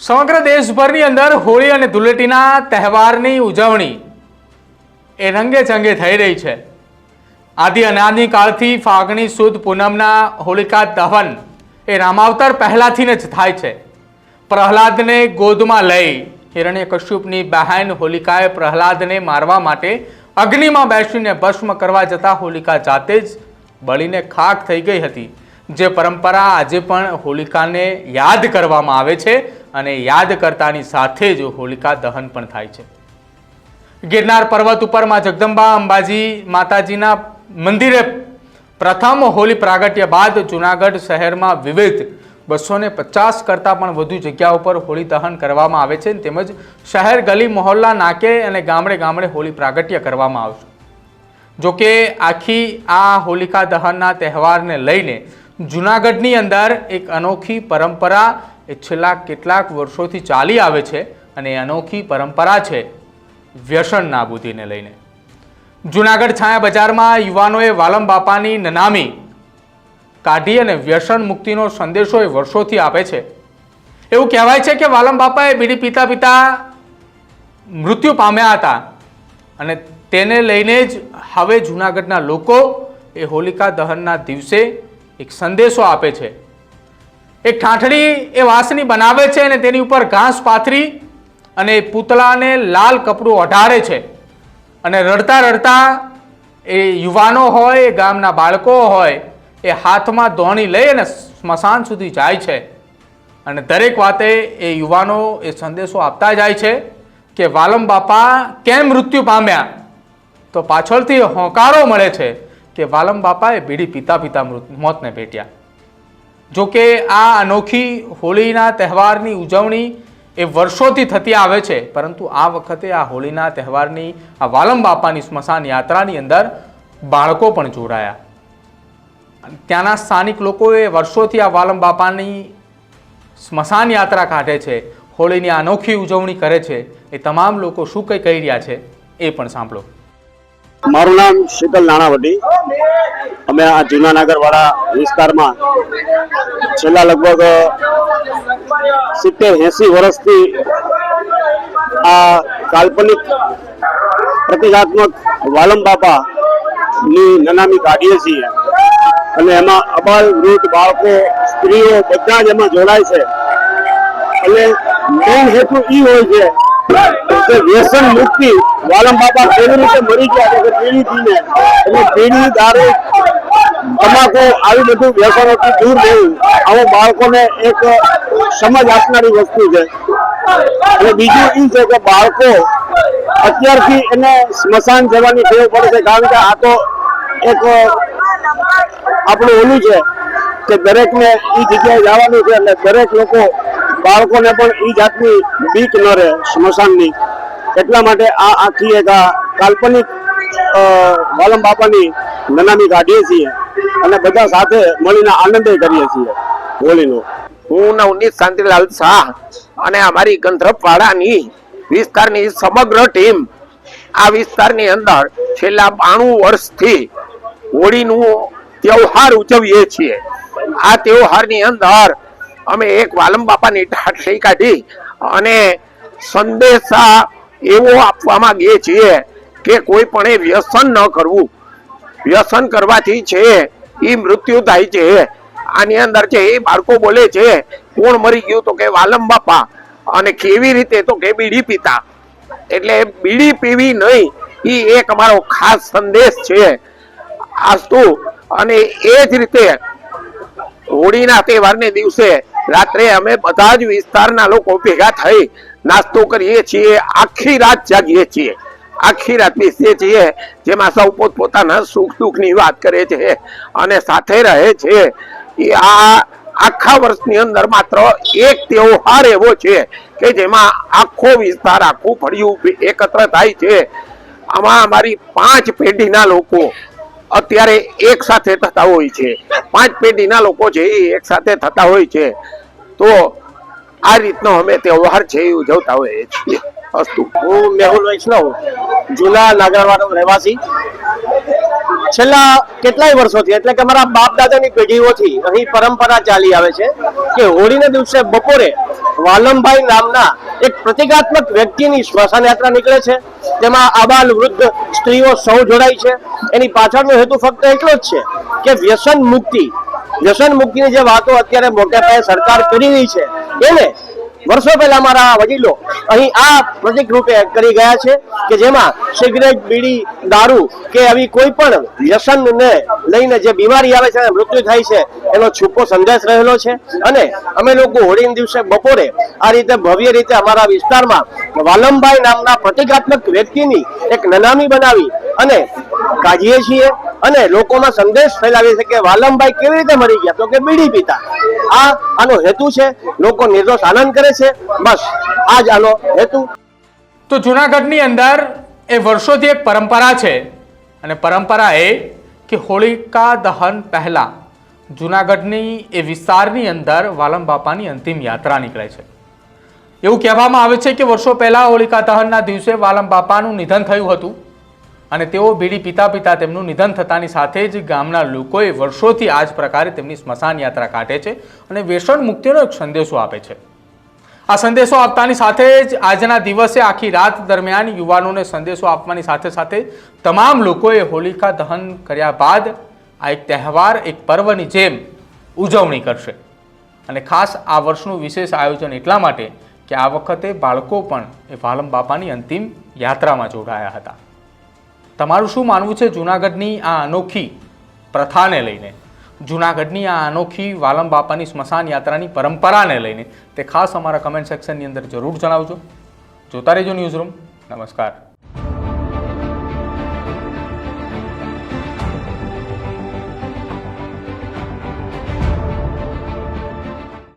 સમગ્ર દેશભરની અંદર હોળી અને ધૂળેટીના તહેવારની ઉજવણી એ રંગે ચંગે થઈ રહી છે. આદિ અનાદિ કાળથી ફાગણી, સુદ, પૂનમના હોલિકા દહન એ રામાવતાર પહેલાથી જ થાય છે. પ્રહલાદને ગોદમાં લઈ હિરણ્ય કશ્યપની બહેન હોલિકાએ પ્રહલાદને મારવા માટે અગ્નિમાં બેસીને ભસ્મ કરવા જતાં હોલિકા જાતે જ બળીને ખાક થઈ ગઈ હતી. જે પરંપરા આજે પણ હોલિકાને યાદ કરવામાં આવે છે. અને યાદ કરતાની સાથે જ હોલિકા દહન પણ થાય છે. ગિરનાર પર્વત ઉપરમાં જગદંબા અંબાજી માતાજીના મંદિરે પ્રથમ હોળી પ્રાગટ્ય બાદ જુનાગઢ શહેરમાં વિવિધ બસો ને પચાસ કરતાં પણ વધુ જગ્યા ઉપર હોળી દહન કરવામાં આવે છે તેમજ શહેર ગલી મહોલ્લા નાકે અને ગામડે ગામડે હોળી પ્રાગટ્ય કરવામાં આવશે. જો કે આખી આ હોલિકા દહનના તહેવારને લઈને જૂનાગઢની અંદર એક અનોખી પરંપરા એ છેલ્લા કેટલાક વર્ષોથી ચાલી આવે છે અને અનોખી પરંપરા છે વ્યસન નાબૂદીને લઈને. જૂનાગઢ છાયા બજારમાં યુવાનોએ વાલમ બાપાની નનામી કાઢી અને વ્યસન મુક્તિનો સંદેશો એ વર્ષોથી આપે છે. એવું કહેવાય છે કે વાલમ બાપાએ બીડી પીતા પીતા મૃત્યુ પામ્યા હતા અને તેને લઈને જ હવે જૂનાગઢના લોકો એ હોલિકા દહનના દિવસે એક સંદેશો આપે છે. એક ઠાઠડી એ વાંસની બનાવે છે અને તેની ઉપર ઘાસ પાથરી અને એ પૂતળાને લાલ કપડું અઢારે છે. અને રડતા રડતા એ યુવાનો હોય, એ ગામના બાળકો હોય, એ હાથમાં ધોણી લઈ અને સ્મશાન સુધી જાય છે. અને દરેક વાતે એ યુવાનો એ સંદેશો આપતા જાય છે કે વાલમ બાપા કેમ મૃત્યુ પામ્યા? તો પાછળથી હોંકારો મળે છે કે વાલમ બાપાએ બીડી પીતા પીતા મૃત, મોતને ભેટ્યા. જો કે આ અનોખી હોળીના તહેવારની ઉજવણી એ વર્ષોથી થતી આવે છે, પરંતુ આ વખતે આ હોળીના તહેવારની આ વાલમ બાપાની સ્મશાન યાત્રાની અંદર બાળકો પણ જોડાયા. ત્યાંના સ્થાનિક લોકોએ વર્ષોથી આ વાલમ બાપાની સ્મશાન યાત્રા કાઢે છે, હોળીની અનોખી ઉજવણી કરે છે, એ તમામ લોકો શું કંઈ કહી રહ્યા છે એ પણ સાંભળો. મારું નામ શીતલ નાણાવટી. અમે આ જૂનાનગર વાળા વિસ્તારમાં છેલ્લા લગભગ સિત્તેર, એસી વર્ષથી આ કાલ્પનિક પ્રતિકાત્મક વાલમ બાપા ની નનામી કાઢીએ છીએ. અને એમાં અબાલ વૃદ્ધ બાળકો, સ્ત્રીઓ બધા જ એમાં જોડાય છે. અને મેઇન હેતુ ઈ હોય છે કે વ્યસન મુક્તિ વાલમ બાપા કેવી રીતે મરી ગયા છે? બીડી પીને અને બીડી દારૂ તમાકુ આવી બધું વ્યસનોથી દૂર રહેવું આવો બાળકોને એક સમજ આપનારી વસ્તુ છે. અને બીજું એ છે કે બાળકો અત્યારથી એને સ્મશાન જવાની ટેવ પડે છે. કારણ કે આ તો એક આપણું ઓલું છે કે દરેકને એ જગ્યાએ જવાનું છે. એટલે દરેક લોકો બાળકોને પણ એ જાતની બીક ન રહે સ્મશાનની. એટલા માટે આ આખી એક કાલ્પનિક વાલમ બાપાની નનામી કાઢીએ છીએ અને બધા સાથે મળીને આનંદ કરીએ છીએ હોળીનો. હું નવનીત શાંતિલાલ શાહ અને અમારી ગંધર્વપાડાની વિસ્તારની સમગ્ર ટીમ આ વિસ્તારની અંદર છેલ્લા બાણું વર્ષથી હોળીનું તહેવાર ઉજવીએ છીએ. આ તહેવારની અંદર અમે એક વાલમ બાપાની ઠાઠી કાઢી અને સંદેશા એવો આપવા માંગીએ છીએ કે કોઈ પણ વ્યસન ન કરવું. વ્યસન કરવાથી છે એ મૃત્યુ થાય છે. આની અંદર છે એ બાળકો બોલે છે, કોણ મરી ગયું તો કે વાલમ બાપા? અને કેવી રીતે તો કે બીડી પીતા. એટલે બીડી પીવી નહીં, એ એક અમારો ખાસ સંદેશ છે. આસ્તુ અને એ જ રીતે હોળીના તહેવારને દિવસે રાત્રે અમે બધા જ વિસ્તારના લોકો ભેગા થઈ નાસ્તો કરીએ છીએ, આખી રાત જાગીએ છીએ. આખી રાત બેસીએ છીએ, જેમાં સૌ પોતપોતાના સુખ દુઃખની વાત કરે છે અને સાથે રહે છે. એ આ આખા વર્ષની અંદર માત્ર એક તહેવાર એવો છે કે જેમાં આખો વિસ્તાર આખું ફળિયું એકત્ર થાય છે. આમાં અમારી પાંચ પેઢીના લોકો અત્યારે એક સાથે થતા હોય છે. પાંચ પેઢીના લોકો છે એ એક સાથે થતા હોય છે. તો આ રીતનો અમે તહેવાર છે એ ઉજવતા હોઈએ છીએ. અસ્તુ. હું મેહુલ વૈષ્ણવ જૂના નાગરવાડો રહેવાસી. છેલ્લા કેટલાય વર્ષોથી, એટલે કે અમારા બાપ દાદાની પેઢીઓથી અહીં પરંપરા ચાલી આવે છે કે હોળીના દિવસે બપોરે વાલમભાઈ નામના એક પ્રતિકાત્મક વ્યક્તિની સ્મશાન યાત્રા નીકળે છે. તેમાં આબાલ વૃદ્ધ સ્ત્રીઓ સૌ જોડાય છે. એની પાછળનો હેતુ ફક્ત એટલો જ છે કે વ્યસન મુક્તિ વ્યસન મુક્તિની જે વાતો અત્યારે મોટે પાયે સરકાર કરી રહી છે, એને વર્ષો પહેલા મારા વડીલો અહીં આ પ્રતિક રૂપે કરી ગયા છે કે જેમાં સિગરેટ, બીડી, દારૂ કે આવી કોઈ પણ વ્યસનને લઈને જે બીમારી આવે છે મૃત્યુ થાય છે, એનો છૂપો સંદેશ રહેલો છે. અને અમે લોકો હોળીના દિવસે બપોરે આ રીતે ભવ્ય રીતે અમારા વિસ્તારમાં વાલમભાઈ નામના પ્રતિકાત્મક વ્યક્તિની એક નનામી બનાવી અને કાઢીએ છીએ. અને લોકોમાં સંદેશ ફેલાવી છે કે વાલમભાઈ કેવી રીતે મરી ગયા? તો કે બીડી પીતા. આ આનો હેતુ છે. લોકો નિર્દોષ આનંદ કરે છે. બસ આ જ આનો હેતુ. તો જુનાગઢની અંદર એ વર્ષોથી એક પરંપરા છે. અને પરંપરા એ કે હોળિકા દહન પહેલાં જુનાગઢની એ વિસ્તારની અંદર વાલમ બાપાની અંતિમ યાત્રા નીકળે છે. એવું કહેવામાં આવે છે કે વર્ષો પહેલાં હોળિકા દહનના દિવસે વાલમ બાપાનું નિધન થયું હતું. અને તેઓ બીડી પીતા પીતા તેમનું નિધન થતાની સાથે જ ગામના લોકોએ વર્ષોથી આ જ પ્રકારે તેમની સ્મશાન યાત્રા કાઢે છે અને વ્યસન મુક્તિનો એક સંદેશો આપે છે. આ સંદેશો આપતાની સાથે જ આજના દિવસે આખી રાત દરમિયાન યુવાનોને સંદેશો આપવાની સાથે સાથે તમામ લોકોએ હોલિકા દહન કર્યા બાદ આ એક તહેવાર, એક પર્વની જેમ ઉજવણી કરશે. અને ખાસ આ વર્ષનું વિશેષ આયોજન એટલા માટે કે આ વખતે બાળકો પણ એ વાલમ બાપાની અંતિમ યાત્રામાં જોડાયા હતા. તમારું શું માનવું છે જૂનાગઢની આ અનોખી પ્રથાને લઈને? જૂનાગઢની આ અનોખી વાલમ બાપાની સ્મશાન યાત્રાની પરંપરાને લઈને. તે ખાસ અમારા કમેન્ટ સેક્શનની અંદર જરૂર જણાવજો. જોતા રહેજો ન્યૂઝ રૂમ નમસ્કાર.